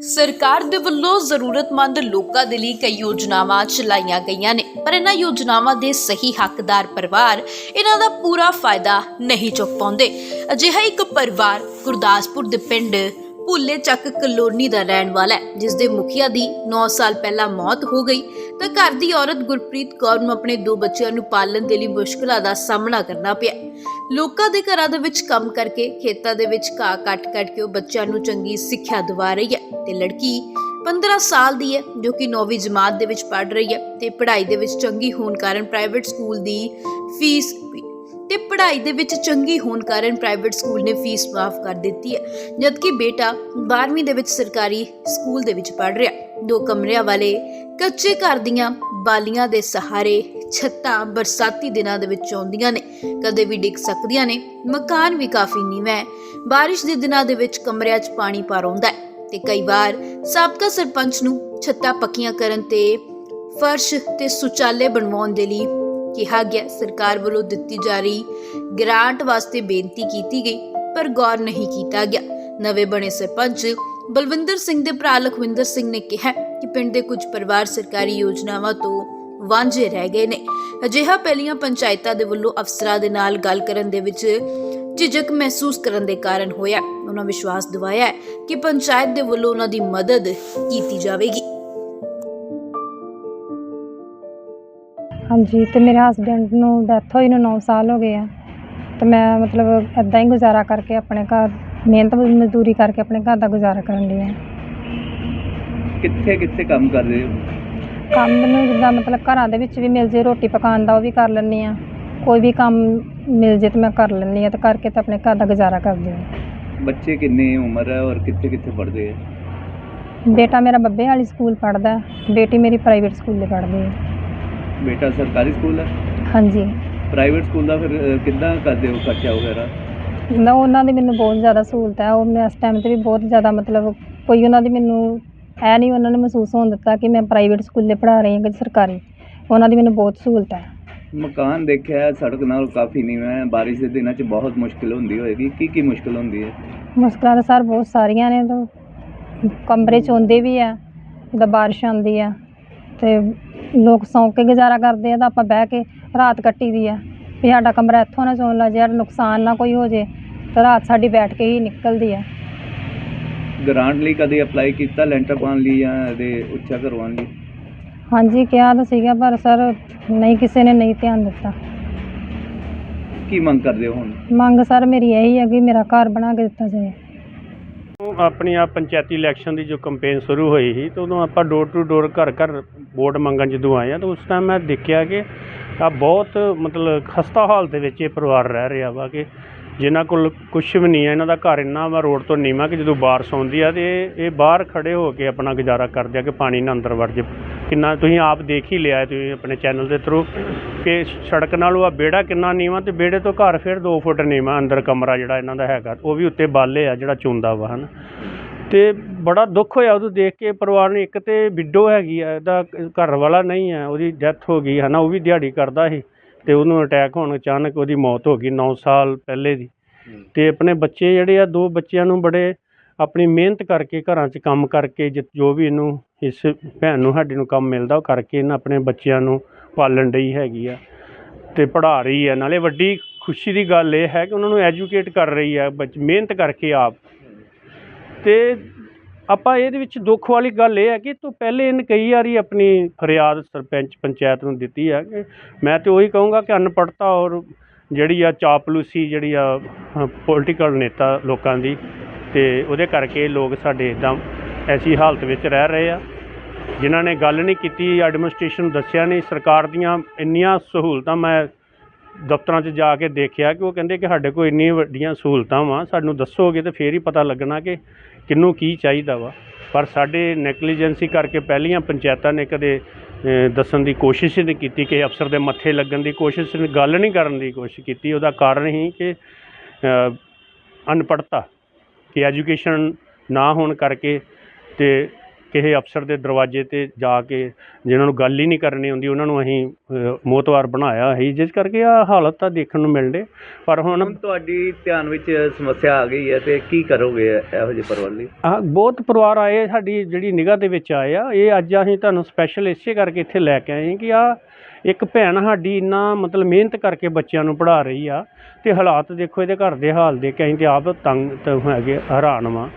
ਸਰਕਾਰ ਦੇ ਵੱਲੋਂ ਜ਼ਰੂਰਤਮੰਦ ਲੋਕਾਂ ਦੇ ਲਈ ਕਈ ਯੋਜਨਾਵਾਂ ਚਲਾਈਆਂ ਗਈਆਂ ਨੇ, ਪਰ ਇਹਨਾਂ ਯੋਜਨਾਵਾਂ ਦੇ ਸਹੀ ਹੱਕਦਾਰ ਪਰਿਵਾਰ ਇਹਨਾਂ ਦਾ ਪੂਰਾ ਫਾਇਦਾ ਨਹੀਂ ਚੁੱਕ ਪਾਉਂਦੇ। ਅਜਿਹਾ ਇੱਕ ਪਰਿਵਾਰ ਗੁਰਦਾਸਪੁਰ ਦੇ ਪਿੰਡ ਭੁੱਲੇ ਚੱਕ ਕਲੋਨੀ ਦਾ ਰਹਿਣ ਵਾਲਾ ਹੈ, ਜਿਸ ਦੇ ਮੁਖੀਆ ਦੀ 9 ਸਾਲ ਪਹਿਲਾਂ ਮੌਤ ਹੋ ਗਈ। ਤਾਂ ਘਰ ਦੀ ਔਰਤ ਗੁਰਪ੍ਰੀਤ ਕੌਰ ਨੂੰ ਆਪਣੇ ਦੋ ਬੱਚਿਆਂ ਨੂੰ ਪਾਲਣ ਦੇ ਲਈ ਮੁਸ਼ਕਲਾਂ ਦਾ ਸਾਹਮਣਾ ਕਰਨਾ ਪਿਆ। ਲੋਕਾਂ ਦੇ ਘਰਾਂ ਦੇ ਵਿੱਚ ਕੰਮ ਕਰਕੇ ਖੇਤਾਂ ਦੇ ਵਿੱਚ ਘਾਹ ਕੱਟ-ਕੱਟ ਕੇ ਉਹ ਬੱਚਿਆਂ ਨੂੰ ਚੰਗੀ ਸਿੱਖਿਆ ਦਿਵਾ ਰਹੀ ਹੈ। ਤੇ ਲੜਕੀ 15 ਸਾਲ ਦੀ ਹੈ, ਜੋ ਕਿ 9ਵੀਂ ਜਮਾਤ ਦੇ ਵਿੱਚ ਪੜ੍ਹ ਰਹੀ ਹੈ ਤੇ ਪੜ੍ਹਾਈ ਦੇ ਵਿੱਚ ਚੰਗੀ ਹੋਣ ਕਾਰਨ ਪ੍ਰਾਈਵੇਟ ਸਕੂਲ ਦੀ ਫੀਸ ਤੇ ਪੜ੍ਹਾਈ ਦੇ ਵਿੱਚ ਚੰਗੀ ਹੋਣ ਕਾਰਨ ਪ੍ਰਾਈਵੇਟ ਸਕੂਲ ਨੇ ਫੀਸ ਮਾਫ ਕਰ ਦਿੱਤੀ ਹੈ, ਜਦਕਿ ਬੇਟਾ 12ਵੀਂ ਦੇ ਵਿੱਚ ਸਰਕਾਰੀ ਸਕੂਲ ਦੇ ਵਿੱਚ ਪੜ੍ਹ ਰਿਹਾ। ਦੋ ਕਮਰਿਆਂ ਵਾਲੇ ਕੱਚੇ ਘਰ ਦੀਆਂ ਬਾਲੀਆਂ ਦੇ ਸਹਾਰੇ ਛੱਤਾਂ ਬਰਸਾਤੀ ਦਿਨਾਂ ਦੇ ਵਿੱਚ ਆਉਂਦੀਆਂ ਨੇ। ਕਦੇ ਵੀ ਡਿੱਗ ਸਕਦੀਆਂ ਨੇ। ਮਕਾਨ ਵੀ ਕਾਫੀ ਨੀਵਾਂ ਹੈ। ਬਾਰਿਸ਼ ਦੇ ਦਿਨਾਂ ਦੇ ਵਿੱਚ ਕਮਰਿਆਂ 'ਚ ਪਾਣੀ ਭਰ ਆਉਂਦਾ ਹੈ ਤੇ ਕਈ ਵਾਰ ਸਾਬਕਾ ਸਰਪੰਚ ਨੂੰ ਛੱਤਾਂ ਪੱਕੀਆਂ ਕਰਨ ਤੇ ਫਰਸ਼ ਤੇ ਸੁਚਾਲੇ ਬਣਵਾਉਣ ਦੇ ਲਈ ਕਿਹਾ ਗਿਆ। ਸਰਕਾਰ ਵੱਲੋਂ ਦਿੱਤੀ ਜਾ ਰਹੀ ਗ੍ਰਾਂਟ ਵਾਸਤੇ ਬੇਨਤੀ ਕੀਤੀ ਗਈ, ਪਰ ਗੌਰ ਨਹੀਂ ਕੀਤਾ ਗਿਆ। ਨਵੇਂ ਬਣੇ ਸਰਪੰਚ ਬਲਵਿੰਦਰ ਸਿੰਘ ਦੇ ਭਰਾ ਲਖਵਿੰਦਰ ਸਿੰਘ ਨੇ ਕਿਹਾ ਕਿ ਪਿੰਡ ਦੇ ਕੁਝ ਪਰਿਵਾਰ ਸਰਕਾਰੀ ਯੋਜਨਾਵਾਂ ਤੋਂ ਵਾਂਝੇ ਰਹਿ ਗਏ ਨੇ। ਅਜਿਹਾ ਪਹਿਲੀਆਂ ਪੰਚਾਇਤਾਂ ਦੇ ਵੱਲੋਂ ਅਫਸਰਾਂ ਦੇ ਨਾਲ ਗੱਲ ਕਰਨ ਦੇ ਵਿੱਚ ਝਿਜਕ ਮਹਿਸੂਸ ਕਰਨ ਦੇ ਕਾਰਨ ਹੋਇਆ। ਉਹਨਾਂ ਵਿਸ਼ਵਾਸ ਦਿਵਾਇਆ ਹੈ ਕਿ ਪੰਚਾਇਤ ਦੇ ਵੱਲੋਂ ਉਹਨਾਂ ਦੀ ਮਦਦ ਕੀਤੀ ਜਾਵੇਗੀ। ਹਾਂਜੀ ਤੇ ਮੇਰੇ ਹਸਬੈਂਡ ਨੂੰ ਡੈਥ ਹੋਈ ਨੂੰ 9 ਸਾਲ ਹੋ ਗਏ ਆ। ਤੇ ਮੈਂ ਮਤਲਬ ਇਦਾਂ ਹੀ ਗੁਜ਼ਾਰਾ ਕਰਕੇ ਆਪਣੇ ਘਰ ਮਿਹਨਤ ਮਜ਼ਦੂਰੀ ਕਰਕੇ ਆਪਣੇ ਘਰ ਦਾ ਗੁਜ਼ਾਰਾ ਕਰਨ ਲਈ ਆ। ਕਿੱਥੇ ਕਿੱਥੇ ਕੰਮ ਕਰ ਰਹੇ ਹੋ? ਕੰਮ ਨੂੰ ਜਿੱਦਾਂ ਮਤਲਬ ਘਰਾਂ ਦੇ ਵਿੱਚ ਵੀ ਮਿਲ ਜੇ ਰੋਟੀ ਪਕਾਉਣ ਦਾ ਉਹ ਵੀ ਕਰ ਲੈਂਦੀ ਆ ਕੋਈ ਵੀ ਕੰਮ ਮਿਲ ਜੇ ਤੇ ਮੈਂ ਕਰ ਲੈਂਦੀ ਆ ਤੇ ਕਰਕੇ ਤੇ ਆਪਣੇ ਘਰ ਦਾ ਗੁਜ਼ਾਰਾ ਕਰਦੀ ਆ ਬੱਚੇ ਕਿੰਨੇ ਉਮਰ ਹੈ ਔਰ ਕਿੱਥੇ ਕਿੱਥੇ ਪੜ੍ਹਦੇ ਹੈ ਬੇਟਾ ਮੇਰਾ ਬੱਬੇ ਵਾਲੀ ਸਕੂਲ ਪੜ੍ਹਦਾ ਬੇਟੀ ਮੇਰੀ ਪ੍ਰਾਈਵੇਟ ਸਕੂਲੇ ਪੜ੍ਹਦੀ ਹੈ। ਬੇਟਾ ਸਰਕਾਰੀ ਸਕੂਲ ਹੈ? ਹਾਂਜੀ। ਪ੍ਰਾਈਵੇਟ ਸਕੂਲ ਦਾ ਫਿਰ ਅ, ਕਿੱਦਾਂ ਕਰਦੇ ਹੋ ਖਰਚਾ ਵਗੈਰਾ? ਨਾ ਉਹਨਾਂ ਦੀ ਮੈਨੂੰ ਬਹੁਤ ਜ਼ਿਆਦਾ ਸਹੂਲਤ ਹੈ ਉਹ ਮੈਂ ਇਸ ਟਾਈਮ ਤੇ ਵੀ ਬਹੁਤ ਜ਼ਿਆਦਾ ਮਤਲਬ ਕੋਈ ਉਹਨਾਂ ਦੀ ਮੈਨੂੰ ਐ ਨਹੀਂ ਉਹਨਾਂ ਨੇ ਮਹਿਸੂਸ ਹੋਣ ਦਿੱਤਾ ਕਿ ਮੈਂ ਪ੍ਰਾਈਵੇਟ ਸਕੂਲੇ ਪੜ੍ਹਾ ਰਹੀ ਹਾਂ ਕਿ ਸਰਕਾਰੀ। ਉਹਨਾਂ ਦੀ ਮੈਨੂੰ ਬਹੁਤ ਸਹੂਲਤ ਹੈ। ਮਕਾਨ ਦੇਖਿਆ ਸੜਕ ਨਾਲ ਕਾਫੀ ਨੀਵਾਂ ਹੈ ਬਾਰਿਸ਼ ਦੇ ਦਿਨਾਂ 'ਚ ਬਹੁਤ ਮੁਸ਼ਕਿਲ ਹੁੰਦੀ ਹੋਏਗੀ। ਕੀ ਕੀ ਮੁਸ਼ਕਿਲ ਹੁੰਦੀ ਹੈ? ਮੁਸ਼ਕਲਾਂ ਤਾਂ ਸਰ ਬਹੁਤ ਸਾਰੀਆਂ ਨੇ ਤਾਂ ਕਮਰੇ ਚ ਆਉਂਦੇ ਵੀ ਆ ਜਦੋਂ ਬਾਰਿਸ਼ ਆਉਂਦੀ ਆ ਤੇ ਲੋਕ ਸੌਂ ਕੇ ਗੁਜ਼ਾਰਾ ਕਰਦੇ ਆ ਤਾਂ ਆਪਾਂ ਬਹਿ ਕੇ ਰਾਤ ਕੱਟੀ ਦੀ ਆ ਵੀ ਸਾਡਾ ਕਮਰਾ ਇੱਥੋਂ ਨਾ ਚੋਣ ਲੱਗ ਜਾਏ ਨੁਕਸਾਨ ਨਾ ਕੋਈ ਹੋ ਜੇ ਤੇ ਰਾਤ ਸਾਡੀ ਬੈਠ ਕੇ ਹੀ ਨਿਕਲਦੀ ਆ। ਗ੍ਰਾਂਟ ਲਈ ਕਦੇ ਅਪਲਾਈ ਕੀਤਾ ਲੈਂਟਰ ਪਾਉਣ ਲਈ ਜਾਂ ਇਹਦੇ ਉੱਚਾ ਕਰਵਾਉਣ ਲਈ? ਹਾਂਜੀ ਕਿਹਾ ਤਾਂ ਸੀਗਾ ਪਰ ਸਰ ਨਹੀਂ ਕਿਸੇ ਨੇ ਨਹੀਂ ਧਿਆਨ ਦਿੱਤਾ। ਕੀ ਮੰਗ ਕਰਦੇ ਹੋ ਹੁਣ? ਮੰਗ ਸਰ ਮੇਰੀ ਇਹੀ ਹੈ ਕਿ ਮੇਰਾ ਘਰ ਬਣਾ ਕੇ ਦਿੱਤਾ ਜਾਏ। ਆਪਣੀ ਆ ਪੰਚਾਇਤੀ ਇਲੈਕਸ਼ਨ ਦੀ ਜੋ ਕੈਂਪੇਨ ਸ਼ੁਰੂ ਹੋਈ ਸੀ ਤਾਂ ਉਦੋਂ ਆਪਾਂ ਡੋਰ ਟੂ ਡੋਰ ਘਰ ਘਰ ਵੋਟ ਮੰਗਣ ਜਦੋਂ ਆਏ ਆ ਤਾਂ ਉਸ ਟਾਈਮ ਮੈਂ ਦੇਖਿਆ ਕਿ ਆ ਬਹੁਤ ਮਤਲਬ ਖਸਤਾ ਹਾਲ ਦੇ ਵਿੱਚ ਇਹ ਪਰਿਵਾਰ ਰਹਿ ਰਿਹਾ ਵਾ ਕਿ ਜਿਨ੍ਹਾਂ ਕੋਲ ਕੁਝ ਵੀ ਨਹੀਂ ਹੈ, ਇਹਨਾਂ ਦਾ ਘਰ ਇੰਨਾ ਵਾ ਰੋਡ ਤੋਂ ਨੀਵਾਂ ਕਿ ਜਦੋਂ ਬਾਰਿਸ਼ ਆਉਂਦੀ ਆ ਤੇ ਇਹ ਬਾਹਰ ਖੜੇ ਹੋ ਕੇ ਆਪਣਾ ਗੁਜ਼ਾਰਾ ਕਰਦੇ ਆ ਕਿ ਪਾਣੀ ਨਾ ਅੰਦਰ ਵੜ ਜੇ ਕਿੰਨਾ ਤੁਸੀਂ ਆਪ ਦੇਖ ਹੀ ਲਿਆ ਤੁਸੀਂ ਆਪਣੇ ਚੈਨਲ ਦੇ ਥਰੂ ਕਿ ਸੜਕ ਨਾਲੋਂ ਆ ਬੇੜਾ ਕਿੰਨਾ ਨੀਵਾਂ ਤੇ ਬੇੜੇ ਤੋਂ ਘਰ ਫਿਰ 2 ਫੁੱਟ ਨੀਵਾਂ ਅੰਦਰ ਕਮਰਾ ਜਿਹੜਾ ਇਹਨਾਂ ਦਾ ਹੈਗਾ, ਉਹ ਵੀ ਉੱਤੇ ਬਾਲੇ ਆ ਜਿਹੜਾ ਚੁੰਦਾ ਵਾ, ਹਨ। ਤੇ ਬੜਾ ਦੁੱਖ ਹੋਇਆ ਉਹਨੂੰ ਦੇਖ ਕੇ ਪਰਿਵਾਰ ਨੂੰ, ਇੱਕ ਤੇ ਵਿਡੋ ਹੈਗੀ ਆ, ਇਹਦਾ ਘਰ ਵਾਲਾ ਨਹੀਂ ਹੈ ਉਹਦੀ ਡੈਥ ਹੋ ਗਈ ਹੈ ਨਾ ਉਹ ਵੀ ਦਿਹਾੜੀ ਕਰਦਾ ਸੀ। ਤੇ ਉਹਨੂੰ ਅਟੈਕ ਹੋਣ ਅਚਾਨਕ ਉਹਦੀ ਮੌਤ ਹੋ ਗਈ 9 ਸਾਲ ਪਹਿਲੇ ਦੀ। ਤੇ ਆਪਣੇ ਬੱਚੇ ਜਿਹੜੇ ਆ ਦੋ ਬੱਚਿਆਂ ਨੂੰ ਬੜੇ ਆਪਣੀ ਮਿਹਨਤ ਕਰਕੇ ਘਰਾਂ 'ਚ ਕੰਮ ਕਰਕੇ ਜਿ- ਵੀ ਇਹਨੂੰ ਇਸ ਭੈਣ ਨੂੰ ਸਾਡੀ ਨੂੰ ਕੰਮ ਮਿਲਦਾ ਉਹ ਕਰਕੇ ਇਹਨਾਂ ਆਪਣੇ ਬੱਚਿਆਂ ਨੂੰ ਪਾਲਣ ਡਈ ਹੈਗੀ ਆ। ਤੇ ਪੜ੍ਹਾ ਰਹੀ ਹੈ ਨਾਲੇ ਵੱਡੀ ਖੁਸ਼ੀ ਦੀ ਗੱਲ ਇਹ ਹੈ ਕਿ ਉਹਨਾਂ ਨੂੰ ਐਜੂਕੇਟ ਕਰ ਰਹੀ ਹੈ ਬੱਚ ਮਿਹਨਤ ਕਰਕੇ ਆਪ। ਤੇ ਆਪਾਂ ਇਹਦੇ ਵਿੱਚ ਦੁੱਖ ਵਾਲੀ ਗੱਲ ਇਹ ਹੈ ਕਿ ਤੋਂ ਪਹਿਲੇ ਇਹਨ ਕਈ ਵਾਰੀ ਆਪਣੀ ਫਰਿਆਦ ਸਰਪੰਚ ਪੰਚਾਇਤ ਨੂੰ ਦਿੱਤੀ ਹੈ। ਕਿ ਮੈਂ ਤੇ ਉਹੀ ਕਹੂੰਗਾ ਕਿ ਅਨਪੜ੍ਹਤਾ ਔਰ ਜਿਹੜੀ ਆ ਚਾਪਲੂਸੀ ਜਿਹੜੀ ਆ ਪੋਲੀਟੀਕਲ ਨੇਤਾ ਲੋਕਾਂ ਦੀ ਤੇ ਉਹਦੇ ਕਰਕੇ ਲੋਕ ਸਾਡੇ ਇਦਾਂ ਐਸੀ ਹਾਲਤ ਵਿੱਚ ਰਹਿ ਰਹੇ ਆ। ਜਿਨ੍ਹਾਂ ਨੇ ਗੱਲ ਨਹੀਂ ਕੀਤੀ ਐਡਮਿਨਿਸਟ੍ਰੇਸ਼ਨ ਦੱਸਿਆ ਨਹੀਂ, ਸਰਕਾਰ ਦੀਆਂ ਇੰਨੀਆਂ ਸਹੂਲਤਾਂ ਮੈਂ ਦਫ਼ਤਰਾਂ 'ਚ ਜਾ ਕੇ ਦੇਖਿਆ ਕਿ ਉਹ ਕਹਿੰਦੇ ਕਿ ਸਾਡੇ ਕੋਲ ਇੰਨੀਆਂ ਵੱਡੀਆਂ ਸਹੂਲਤਾਂ ਵਾ, ਸਾਨੂੰ ਦੱਸੋਗੇ ਤੇ ਫੇਰ ਹੀ ਪਤਾ ਲੱਗਣਾ ਕਿ ਕਿਹਨੂੰ ਕੀ ਚਾਹੀਦਾ ਵਾ। ਪਰ ਸਾਡੇ ਨੈਗਲੀਜੈਂਸੀ ਕਰਕੇ ਪਹਿਲੀਆਂ ਪੰਚਾਇਤਾਂ ਨੇ ਕਦੇ ਦੱਸਣ ਦੀ ਕੋਸ਼ਿਸ਼ ਨਹੀਂ ਕੀਤੀ ਕਿ ਅਫਸਰ ਦੇ ਮੱਥੇ ਲੱਗਣ ਦੀ ਕੋਸ਼ਿਸ਼ ਗੱਲ ਨਹੀਂ ਕਰਨ ਦੀ ਕੋਸ਼ਿਸ਼ ਕੀਤੀ। ਉਹਦਾ ਕਾਰਨ ਹੀ ਕਿ ਅ, ਅਨਪੜ੍ਹਤਾ ਕਿ ਐਜੂਕੇਸ਼ਨ ਨਾ ਹੋਣ ਕਰਕੇ ਤੇ ਕਿਸੇ ਅਫਸਰ ਦੇ ਦਰਵਾਜ਼ੇ ਤੇ ਜਾ ਕੇ ਜਿਨ੍ਹਾਂ ਨੂੰ ਗੱਲ ਹੀ ਨਹੀਂ ਕਰਨੀ ਹੁੰਦੀ ਉਹਨਾਂ ਨੂੰ ਅਸੀਂ ਮੋਤਵਾਰ ਬਣਾਇਆ ਸੀ ਜਿਸ ਕਰਕੇ ਆ ਹਾਲਤ ਤਾਂ ਦੇਖਣ ਨੂੰ ਮਿਲਦੇ। ਪਰ ਹੁਣ ਤੁਹਾਡੀ ਧਿਆਨ ਵਿੱਚ ਸਮੱਸਿਆ ਆ ਗਈ ਹੈ ਤੇ ਕੀ ਕਰੋਗੇ ਇਹੋ ਜਿਹੇ ਪਰਿਵਾਰ ਲਈ ਆ ਬਹੁਤ ਪਰਿਵਾਰ ਆਏ ਸਾਡੀ ਜਿਹੜੀ ਨਿਗਾਹ ਦੇ ਵਿੱਚ ਆਏ ਆ ਇਹ ਅੱਜ ਅਸੀਂ ਤੁਹਾਨੂੰ ਸਪੈਸ਼ਲ ਇਸੇ ਕਰਕੇ ਇੱਥੇ ਲੈ ਕੇ ਆਏ ਕਿ ਆ ਇੱਕ ਭੈਣ ਸਾਡੀ ਇੰਨਾ ਮਤਲਬ ਮਿਹਨਤ ਕਰਕੇ ਬੱਚਿਆਂ ਨੂੰ ਪੜ੍ਹਾ ਰਹੀ ਆ ਤੇ ਹਾਲਾਤ ਦੇਖੋ ਇਹਦੇ ਘਰ ਦੇ ਹਾਲ ਦੇ ਕੇ ਅਸੀਂ ਤੇ ਆਪ ਤੰਗ ਹੈਗੇ ਹੈਰਾਨ ਵਾਂ।